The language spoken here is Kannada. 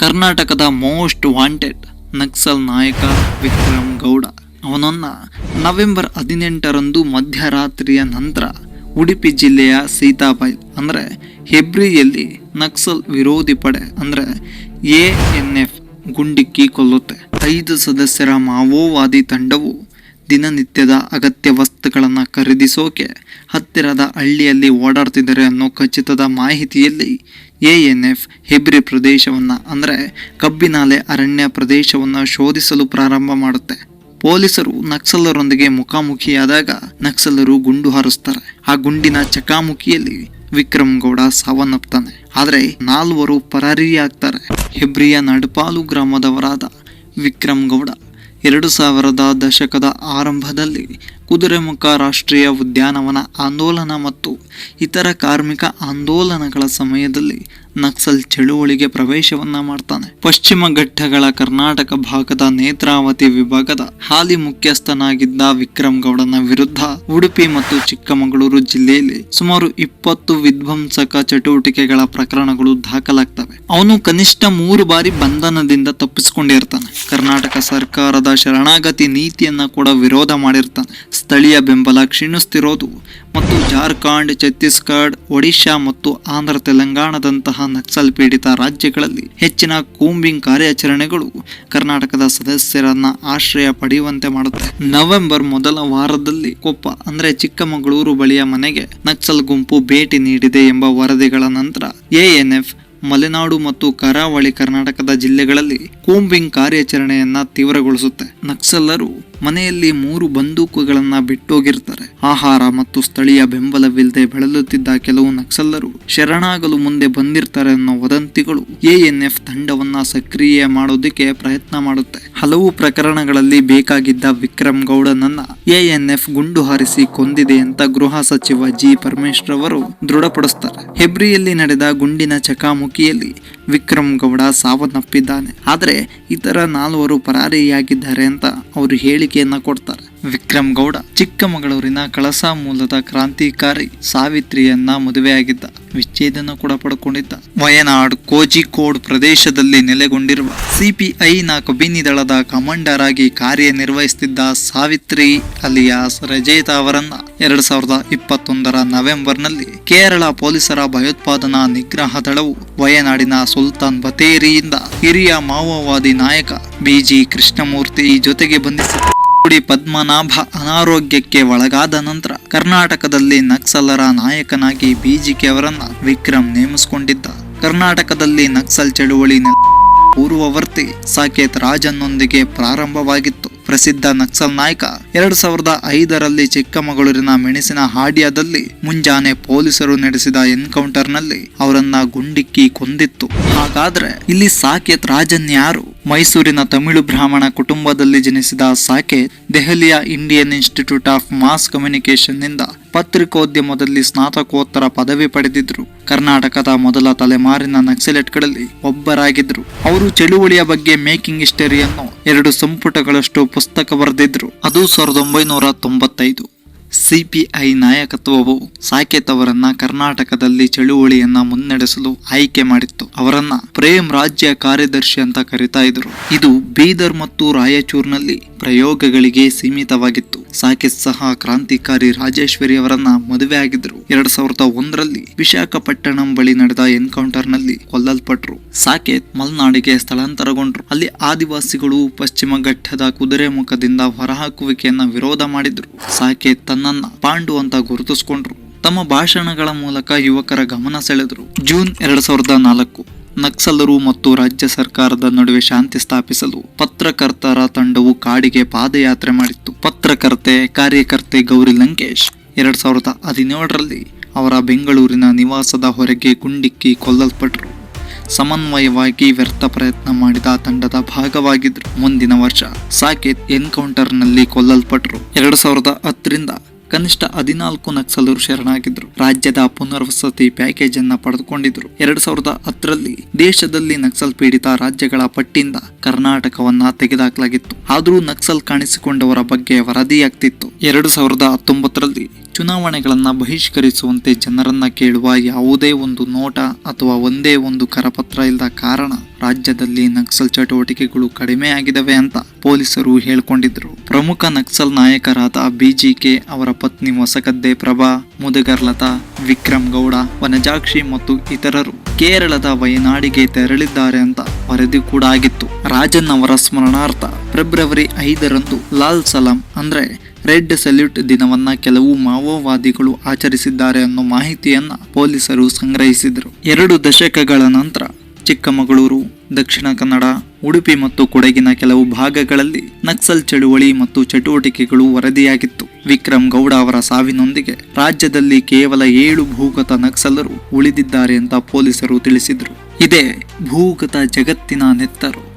ಕರ್ನಾಟಕದ ಮೋಸ್ಟ್ ವಾಂಟೆಡ್ ನಕ್ಸಲ್ ನಾಯಕ ವಿಕ್ರಮ್ ಗೌಡ. ಅವನನ್ನ ನವೆಂಬರ್ ಹದಿನೆಂಟರಂದು ಮಧ್ಯರಾತ್ರಿಯ ನಂತರ ಉಡುಪಿ ಜಿಲ್ಲೆಯ ಸೀತಾಬಾಯಿ, ಅಂದರೆ ಹೆಬ್ರಿಯಲ್ಲಿ ನಕ್ಸಲ್ ವಿರೋಧಿ ಪಡೆ, ಅಂದರೆ ಎ ಎನ್ ಎಫ್ ಗುಂಡಿಕ್ಕಿ ಕೊಲ್ಲುತ್ತೆ. ಐದು ಸದಸ್ಯರ ಮಾವೋವಾದಿ ತಂಡವು ದಿನನಿತ್ಯದ ಅಗತ್ಯ ವಸ್ತುಗಳನ್ನು ಖರೀದಿಸೋಕೆ ಹತ್ತಿರದ ಹಳ್ಳಿಯಲ್ಲಿ ಓಡಾಡ್ತಿದ್ದಾರೆ ಅನ್ನೋ ಖಚಿತದ ಮಾಹಿತಿಯಲ್ಲಿ ಎ ಎನ್ ಎಫ್ ಹೆಬ್ರಿ ಪ್ರದೇಶವನ್ನು, ಅಂದರೆ ಕಬ್ಬಿನಾಲೆ ಅರಣ್ಯ ಪ್ರದೇಶವನ್ನು ಶೋಧಿಸಲು ಪ್ರಾರಂಭ ಮಾಡುತ್ತೆ. ಪೊಲೀಸರು ನಕ್ಸಲರೊಂದಿಗೆ ಮುಖಾಮುಖಿಯಾದಾಗ ನಕ್ಸಲರು ಗುಂಡು ಹಾರಿಸ್ತಾರೆ. ಆ ಗುಂಡಿನ ಚಕಾಮುಖಿಯಲ್ಲಿ ವಿಕ್ರಮ್ ಗೌಡ ಸಾವನ್ನಪ್ತಾನೆ. ಆದರೆ ನಾಲ್ವರು ಪರಾರಿಯಾಗ್ತಾರೆ. ಹೆಬ್ರಿಯ ನಡುಪಾಲು ಗ್ರಾಮದವರಾದ ವಿಕ್ರಮ್ ಗೌಡ. ಎರಡು ಸಾವಿರದ ದಶಕದ ಆರಂಭದಲ್ಲಿ ಕುದುರೆಮುಖ ರಾಷ್ಟ್ರೀಯ ಉದ್ಯಾನವನ ಆಂದೋಲನ ಮತ್ತು ಇತರ ಕಾರ್ಮಿಕ ಆಂದೋಲನಗಳ ಸಮಯದಲ್ಲಿ ನಕ್ಸಲ್ ಚಳುವಳಿಗೆ ಪ್ರವೇಶವನ್ನ ಮಾಡ್ತಾನೆ. ಪಶ್ಚಿಮ ಘಟ್ಟಗಳ ಕರ್ನಾಟಕ ಭಾಗದ ನೇತ್ರಾವತಿ ವಿಭಾಗದ ಹಾಲಿ ಮುಖ್ಯಸ್ಥನಾಗಿದ್ದ ವಿಕ್ರಮ್ ಗೌಡನ ವಿರುದ್ಧ ಉಡುಪಿ ಮತ್ತು ಚಿಕ್ಕಮಗಳೂರು ಜಿಲ್ಲೆಯಲ್ಲಿ ಸುಮಾರು ಇಪ್ಪತ್ತು ವಿಧ್ವಂಸಕ ಚಟುವಟಿಕೆಗಳ ಪ್ರಕರಣಗಳು ದಾಖಲಾಗ್ತವೆ. ಅವನು ಕನಿಷ್ಠ ಮೂರು ಬಾರಿ ಬಂಧನದಿಂದ ತಪ್ಪಿಸಿಕೊಂಡಿರ್ತಾನೆ. ಕರ್ನಾಟಕ ಸರ್ಕಾರದ ಶರಣಾಗತಿ ನೀತಿಯನ್ನ ಕೂಡ ವಿರೋಧ ಮಾಡಿರ್ತಾನೆ. ಸ್ಥಳೀಯ ಬೆಂಬಲ ಕ್ಷೀಣಿಸ್ತಿರೋದು ಮತ್ತು ಜಾರ್ಖಂಡ್, ಛತ್ತೀಸ್ಗಢ, ಒಡಿಶಾ ಮತ್ತು ಆಂಧ್ರ ತೆಲಂಗಾಣದಂತಹ ನಕ್ಸಲ್ ಪೀಡಿತ ರಾಜ್ಯಗಳಲ್ಲಿ ಹೆಚ್ಚಿನ ಕೂಂಬಿಂಗ್ ಕಾರ್ಯಾಚರಣೆಗಳು ಕರ್ನಾಟಕದ ಸದಸ್ಯರನ್ನ ಆಶ್ರಯ ಪಡೆಯುವಂತೆ ಮಾಡುತ್ತೆ. ನವೆಂಬರ್ ಮೊದಲ ವಾರದಲ್ಲಿ ಕೊಪ್ಪ, ಅಂದ್ರೆ ಚಿಕ್ಕಮಗಳೂರು ಬಳಿಯ ಮನೆಗೆ ನಕ್ಸಲ್ ಗುಂಪು ಭೇಟಿ ನೀಡಿದೆ ಎಂಬ ವರದಿಗಳ ನಂತರ ಎಎನ್ಎಫ್, ಮಲೆನಾಡು ಮತ್ತು ಕರಾವಳಿ ಕರ್ನಾಟಕದ ಜಿಲ್ಲೆಗಳಲ್ಲಿ ಕೂಂಬಿಂಗ್ ಕಾರ್ಯಾಚರಣೆಯನ್ನ ತೀವ್ರಗೊಳಿಸುತ್ತೆ. ನಕ್ಸಲರು ಮನೆಯಲ್ಲಿ ಮೂರು ಬಂದೂಕುಗಳನ್ನ ಬಿಟ್ಟೋಗಿರ್ತಾರೆ. ಆಹಾರ ಮತ್ತು ಸ್ಥಳೀಯ ಬೆಂಬಲವಿಲ್ಲದೆ ಬೆಳಲುತ್ತಿದ್ದ ಕೆಲವು ನಕ್ಸಲರು ಶರಣಾಗಲು ಮುಂದೆ ಬಂದಿರ್ತಾರೆ ಅನ್ನೋ ವದಂತಿಗಳು ಎಎನ್ಎಫ್ ತಂಡವನ್ನ ಸಕ್ರಿಯ ಮಾಡೋದಕ್ಕೆ ಪ್ರಯತ್ನ ಮಾಡುತ್ತೆ. ಹಲವು ಪ್ರಕರಣಗಳಲ್ಲಿ ಬೇಕಾಗಿದ್ದ ವಿಕ್ರಮ್ ಗೌಡನನ್ನ ಎಎನ್ಎಫ್ ಗುಂಡು ಹಾರಿಸಿ ಕೊಂದಿದೆ ಅಂತ ಗೃಹ ಸಚಿವ ಜಿ. ಪರಮೇಶ್ವರ್ ಅವರು ದೃಢಪಡಿಸ್ತಾರೆ. ಹೆಬ್ರಿಯಲ್ಲಿ ನಡೆದ ಗುಂಡಿನ ಚಕಾಮುಕಿಯಲ್ಲಿ ವಿಕ್ರಮ್ ಗೌಡ ಸಾವನ್ನಪ್ಪಿದ್ದಾನೆ. ಆದರೆ ಇತರ ನಾಲ್ವರು ಪರಾರಿಯಾಗಿದ್ದಾರೆ ಅಂತ ಅವರು ಹೇಳಿಕೆಯನ್ನ ಕೊಡ್ತಾರೆ. ವಿಕ್ರಮ್ ಗೌಡ ಚಿಕ್ಕಮಗಳೂರಿನ ಕಳಸಾ ಮೂಲದ ಕ್ರಾಂತಿಕಾರಿ ಸಾವಿತ್ರಿಯನ್ನ ಮದುವೆಯಾಗಿದ್ದ. ವಿಚ್ಛೇದನ ಕೂಡ ಪಡ್ಕೊಂಡಿದ್ದ. ವಯನಾಡ್ ಕೋಜಿಕೋಡ್ ಪ್ರದೇಶದಲ್ಲಿ ನೆಲೆಗೊಂಡಿರುವ ಸಿಪಿಐನ ಕಬಿನಿ ದಳದ ಕಮಾಂಡರ್ ಆಗಿ ಕಾರ್ಯನಿರ್ವಹಿಸುತ್ತಿದ್ದ ಸಾವಿತ್ರಿ ಅಲಿಯಾಸ್ ರಜೇತಾ ಅವರನ್ನ ಎರಡ್ ಸಾವಿರದ ಇಪ್ಪತ್ತೊಂದರ ನವೆಂಬರ್ನಲ್ಲಿ ಕೇರಳ ಪೊಲೀಸರ ಭಯೋತ್ಪಾದನಾ ನಿಗ್ರಹ ದಳವು ವಯನಾಡಿನ ಸುಲ್ತಾನ್ ಬತೇರಿಯಿಂದ ಹಿರಿಯ ಮಾವೋವಾದಿ ನಾಯಕ ಬಿಜಿ ಕೃಷ್ಣಮೂರ್ತಿ ಜೊತೆಗೆ ಬಂಧಿಸಿತು ಗುಡಿ ಪದ್ಮನಾಭ ಅನಾರೋಗ್ಯಕ್ಕೆ ಒಳಗಾದ ನಂತರ ಕರ್ನಾಟಕದಲ್ಲಿ ನಕ್ಸಲರ ನಾಯಕನಾಗಿ ಬಿಜಿಕೆ ಅವರನ್ನ ವಿಕ್ರಮ್ ನೇಮಿಸಿಕೊಂಡಿದ್ದ. ಕರ್ನಾಟಕದಲ್ಲಿ ನಕ್ಸಲ್ ಚಳುವಳಿ ಪೂರ್ವವರ್ತಿ ಸಾಕೇತ್ ರಾಜನ್ನೊಂದಿಗೆ ಪ್ರಾರಂಭವಾಗಿತ್ತು. ಪ್ರಸಿದ್ಧ ನಕ್ಸಲ್ ನಾಯಕ ಎರಡು ಸಾವಿರದ ಐದರಲ್ಲಿ ಚಿಕ್ಕಮಗಳೂರಿನ ಮೆಣಸಿನ ಹಾಡಿಯಾದಲ್ಲಿ ಮುಂಜಾನೆ ಪೊಲೀಸರು ನಡೆಸಿದ ಎನ್ಕೌಂಟರ್ನಲ್ಲಿ ಅವರನ್ನ ಗುಂಡಿಕ್ಕಿ ಕೊಂದಿತ್ತು. ಹಾಗಾದ್ರೆ ಇಲ್ಲಿ ಸಾಕೇತ್ ರಾಜನ್ ಯಾರು? ಮೈಸೂರಿನ ತಮಿಳು ಬ್ರಾಹ್ಮಣ ಕುಟುಂಬದಲ್ಲಿ ಜನಿಸಿದ ಸಾಕೇತ್ ದೆಹಲಿಯ ಇಂಡಿಯನ್ ಇನ್ಸ್ಟಿಟ್ಯೂಟ್ ಆಫ್ ಮಾಸ್ ಕಮ್ಯುನಿಕೇಶನ್ನಿಂದ ಪತ್ರಿಕೋದ್ಯಮದಲ್ಲಿ ಸ್ನಾತಕೋತ್ತರ ಪದವಿ ಪಡೆದಿದ್ರು. ಕರ್ನಾಟಕದ ಮೊದಲ ತಲೆಮಾರಿನ ನಕ್ಸಲೆಟ್ಗಳಲ್ಲಿ ಒಬ್ಬರಾಗಿದ್ರು. ಅವರು ಚಳುವಳಿಯ ಬಗ್ಗೆ ಮೇಕಿಂಗ್ ಹಿಸ್ಟರಿಯನ್ನು ಎರಡು ಸಂಪುಟಗಳಷ್ಟು ಪುಸ್ತಕ ಬರೆದಿದ್ರು. ಅದು ಸಾವಿರದ ಒಂಬೈನೂರ ತೊಂಬತ್ತೈದು. ಸಿಪಿಐ ನಾಯಕತ್ವವು ಸಾಕೇತ್ ಅವರನ್ನ ಕರ್ನಾಟಕದಲ್ಲಿ ಚಳುವಳಿಯನ್ನ ಮುನ್ನಡೆಸಲು ಆಯ್ಕೆ ಮಾಡಿತ್ತು. ಅವರನ್ನ ಪ್ರೇಮ್ ರಾಜ್ಯ ಕಾರ್ಯದರ್ಶಿ ಅಂತ ಕರಿತಾ ಇದ್ರು. ಇದು ಬೀದರ್ ಮತ್ತು ರಾಯಚೂರಿನಲ್ಲಿ ಪ್ರಯೋಗಗಳಿಗೆ ಸೀಮಿತವಾಗಿತ್ತು. ಸಾಕೇತ್ ಸಹ ಕ್ರಾಂತಿಕಾರಿ ರಾಜೇಶ್ವರಿ ಅವರನ್ನ ಮದುವೆ ಆಗಿದ್ರು. ಎರಡ್ ಸಾವಿರದ ಒಂದರಲ್ಲಿ ವಿಶಾಖಪಟ್ಟಣಂ ಬಳಿ ನಡೆದ ಎನ್ಕೌಂಟರ್ನಲ್ಲಿ ಕೊಲ್ಲಲ್ಪಟ್ರು. ಸಾಕೇತ್ ಮಲ್ನಾಡಿಗೆ ಸ್ಥಳಾಂತರಗೊಂಡ್ರು. ಅಲ್ಲಿ ಆದಿವಾಸಿಗಳು ಪಶ್ಚಿಮ ಘಟ್ಟದ ಕುದುರೆ ಮುಖದಿಂದ ಹೊರಹಾಕುವಿಕೆಯನ್ನ ವಿರೋಧ ಮಾಡಿದ್ರು. ಸಾಕೇತ್ ತನ್ನನ್ನ ಪಾಂಡು ಅಂತ ಗುರುತಿಸ್ಕೊಂಡ್ರು. ತಮ್ಮ ಭಾಷಣಗಳ ಮೂಲಕ ಯುವಕರ ಗಮನ ಸೆಳೆದರು. ಜೂನ್ ಎರಡ್ ಸಾವಿರದ ನಾಲ್ಕು. ನಕ್ಸಲರು ಮತ್ತು ರಾಜ್ಯ ಸರ್ಕಾರದ ನಡುವೆ ಶಾಂತಿ ಸ್ಥಾಪಿಸಲು ಪತ್ರಕರ್ತರ ತಂಡವು ಕಾಡಿಗೆ ಪಾದಯಾತ್ರೆ ಮಾಡಿತ್ತು. ಪತ್ರಕರ್ತೆ, ಕಾರ್ಯಕರ್ತೆ ಗೌರಿ ಲಂಕೇಶ್ ಎರಡ್ ಸಾವಿರದ ಹದಿನೇಳರಲ್ಲಿ ಅವರ ಬೆಂಗಳೂರಿನ ನಿವಾಸದ ಹೊರಗೆ ಗುಂಡಿಕ್ಕಿ ಕೊಲ್ಲಲ್ಪಟ್ಟರು. ಸಮನ್ವಯವಾಗಿ ವ್ಯರ್ಥ ಪ್ರಯತ್ನ ಮಾಡಿದ ತಂಡದ ಭಾಗವಾಗಿದ್ರು ಮುಂದಿನ ವರ್ಷ ಸಾಕೇತ್ ಎನ್ಕೌಂಟರ್ನಲ್ಲಿ ಕೊಲ್ಲಲ್ಪಟ್ಟರು. ಎರಡು ಸಾವಿರದ ಹತ್ತರಿಂದ ಕನಿಷ್ಠ ಹದಿನಾಲ್ಕು ನಕ್ಸಲರು ಶರಣಾಗಿದ್ದರು. ರಾಜ್ಯದ ಪುನರ್ವಸತಿ ಪ್ಯಾಕೇಜ್ ಅನ್ನ ಪಡೆದುಕೊಂಡಿದ್ರು ಎರಡ್ ಸಾವಿರದ ಹತ್ತರಲ್ಲಿ ದೇಶದಲ್ಲಿ ನಕ್ಸಲ್ ಪೀಡಿತ ರಾಜ್ಯಗಳ ಪಟ್ಟಿಯಿಂದ ಕರ್ನಾಟಕವನ್ನ ತೆಗೆದುಹಾಕಲಾಗಿತ್ತು ಆದರೂ ನಕ್ಸಲ್ ಕಾಣಿಸಿಕೊಂಡವರ ಬಗ್ಗೆ ವರದಿಯಾಗ್ತಿತ್ತು. ಎರಡು ಸಾವಿರದ ಹತ್ತೊಂಬತ್ತರಲ್ಲಿ ಚುನಾವಣೆಗಳನ್ನು ಬಹಿಷ್ಕರಿಸುವಂತೆ ಜನರನ್ನು ಕೇಳುವ ಯಾವುದೇ ಒಂದು ನೋಟ ಅಥವಾ ಒಂದೇ ಒಂದು ಕರಪತ್ರ ಇಲ್ಲದ ಕಾರಣ ರಾಜ್ಯದಲ್ಲಿ ನಕ್ಸಲ್ ಚಟುವಟಿಕೆಗಳು ಕಡಿಮೆ ಆಗಿದವೆ ಅಂತ ಪೊಲೀಸರು ಹೇಳಿಕೊಂಡಿದ್ರು. ಪ್ರಮುಖ ನಕ್ಸಲ್ ನಾಯಕರಾದ ಬಿಜಿಕೆ ಅವರ ಪತ್ನಿ ಹೊಸಗದ್ದೆ ಪ್ರಭಾ ಮುದಗರ್ಲತಾ ವಿಕ್ರಮ್ ಗೌಡ, ವನಜಾಕ್ಷಿ ಮತ್ತು ಇತರರು ಕೇರಳದ ವಯನಾಡಿಗೆ ತೆರಳಿದ್ದಾರೆ ಅಂತ ವರದಿ ಕೂಡ ಆಗಿತ್ತು. ರಾಜನ್ ಅವರ ಸ್ಮರಣಾರ್ಥ ಫೆಬ್ರವರಿ ಐದರಂದು ಲಾಲ್ ಸಲಾಂ ಅಂದ್ರೆ ರೆಡ್ ಸಲ್ಯೂಟ್ ದಿನವನ್ನ ಕೆಲವು ಮಾವೋವಾದಿಗಳು ಆಚರಿಸಿದ್ದಾರೆ ಅನ್ನೋ ಮಾಹಿತಿಯನ್ನ ಪೊಲೀಸರು ಸಂಗ್ರಹಿಸಿದರು. ಎರಡು ದಶಕಗಳ ನಂತರ ಚಿಕ್ಕಮಗಳೂರು, ದಕ್ಷಿಣ ಕನ್ನಡ, ಉಡುಪಿ ಮತ್ತು ಕೊಡಗಿನ ಕೆಲವು ಭಾಗಗಳಲ್ಲಿ ನಕ್ಸಲ್ ಚಳುವಳಿ ಮತ್ತು ಚಟುವಟಿಕೆಗಳು ವರದಿಯಾಗಿತ್ತು. ವಿಕ್ರಮ್ ಗೌಡ ಅವರ ಸಾವಿನೊಂದಿಗೆ ರಾಜ್ಯದಲ್ಲಿ ಕೇವಲ ಏಳು ಭೂಗತ ನಕ್ಸಲರು ಉಳಿದಿದ್ದಾರೆ ಅಂತ ಪೊಲೀಸರು ತಿಳಿಸಿದರು. ಇದೇ ಭೂಗತ ಜಗತ್ತಿನ ನೆತ್ತರು.